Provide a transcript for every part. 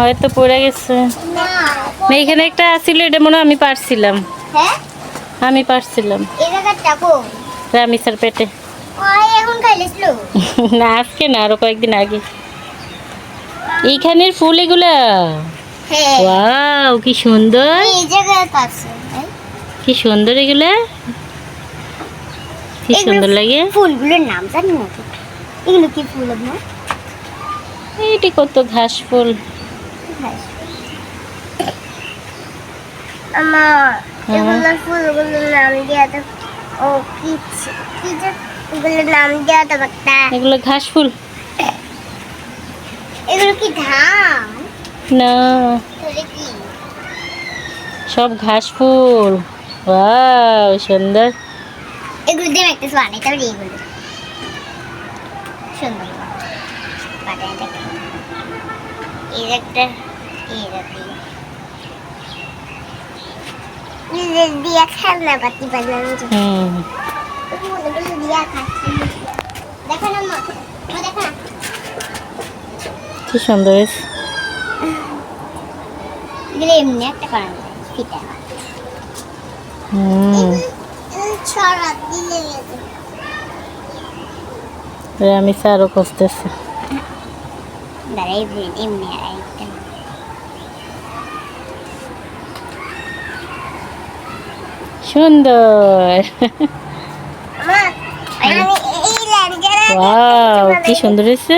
হয়তো পড়ে গেছে। না এখানে একটা আছিল এটা মনে আমি পারছিলাম। হ্যাঁ? আমি পারছিলাম। এই জায়গাটা কো রামিসার পেটে। ওই এখন খাইলেছিল না আজকে না আরও কয়েকদিন আগে। এইখানের ফুল এগুলা। হ্যাঁ। ওয়াও কি সুন্দর। এই জায়গায় আছে কি সুন্দর এগুলা। কি সুন্দর লাগে। ফুলগুলোর নাম জানি না। এগুলো কি ফুল আপনার? এইটি কত ঘাস ফুল। আমার। এগুলো ফুলগুলোর নাম দেওয়া ও কি ছি- কি যে এগুলোর নাম তো এগুলো ঘাস ফুল? এগুলো কি ধান? না। সব ঘাস ফুল। ওয়াও সুন্দর। এগুলো দিয়ে একটা সোয়ানি তাহলে এগুলো। সুন্দর। এই একটা দিয়া সুন্দর। এগুলো এমনি একটা যায় ফিটা হুম। ছড়া দিলে রামিসা আরও খুঁজতেছে। দাঁড়াই, এমনি আর সুন্দর। কি সুন্দর হয়েছে।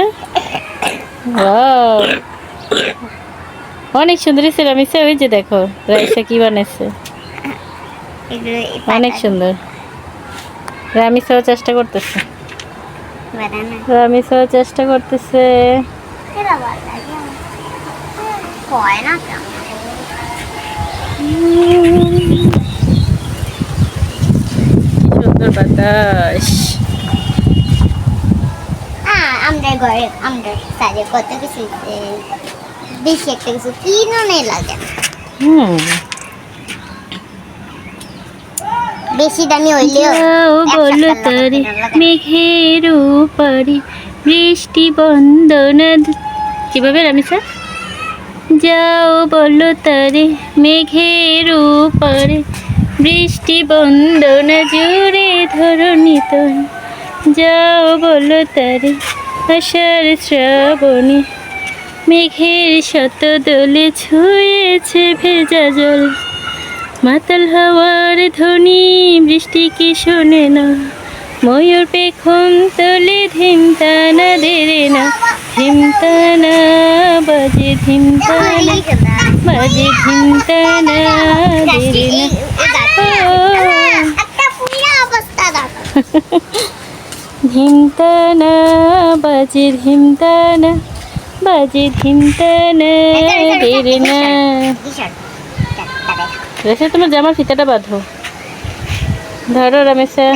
অনেক সুন্দর হয়েছে রামিসা, ওই যে দেখো রাইসা কি বানাইছে। অনেক সুন্দর। রামিসাও চেষ্টা করতেছে। রামিসাও চেষ্টা করতেছে। না? সুন্দর বাতাস। আমরা ঘরে আমরা সাজে কত কিছু এ, বেশি একটা কিছু কিনে লাগে হুম। বেশি দামি হইলেও বলো সপ্তাহ তারে লাগাতে না লাগে। মেঘের উপরে বৃষ্টি বন্দনা কীভাবে রামিসা যাও বলো তারে মেঘের উপরে বৃষ্টি বন্দনা জুড়ে ধরণী তোর যাও বলো তারে আষাঢ় শ্রাবণে। মেঘের শত দোলে ছুঁয়েছে ভেজা জল। মাতাল হাওয়ার ধ্বনি বৃষ্টি কি শোনে না। ময়ূর পেখম তোলে ধিমতানা দেরে না। বাজে ধিমতানা বাজে ধিমতানা দেরে বাজে ধিমতানা বাজে ধিমতানা দেরে তোমার জামার ফিতাটা বাঁধো। ধরো, রমেশা